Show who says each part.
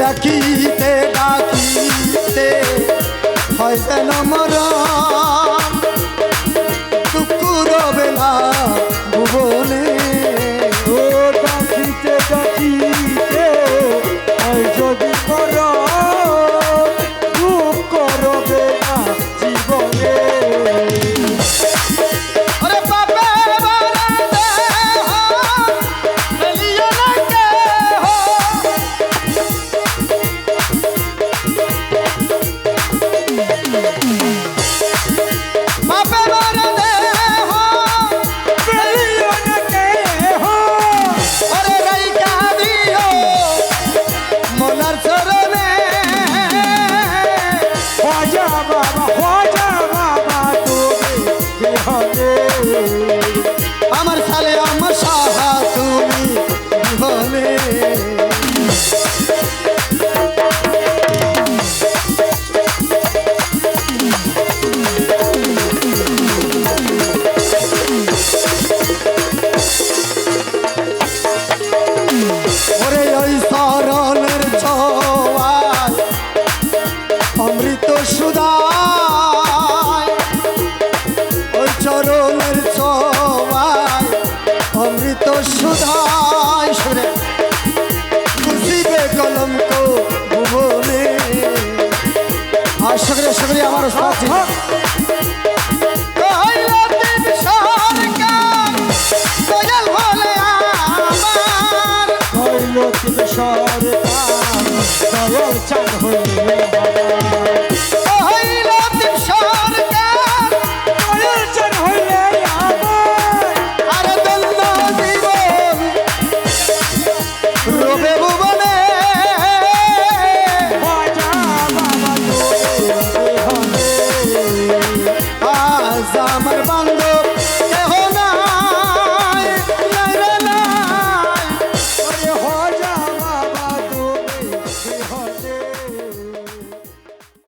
Speaker 1: ডাকিতে ডাকিতে হয় যেন
Speaker 2: মন
Speaker 1: আমার সালে আমার সাহা তুমি হলে অমৃত সুদা করি আমার ওস্তাদ সরকার দয়াল
Speaker 2: চান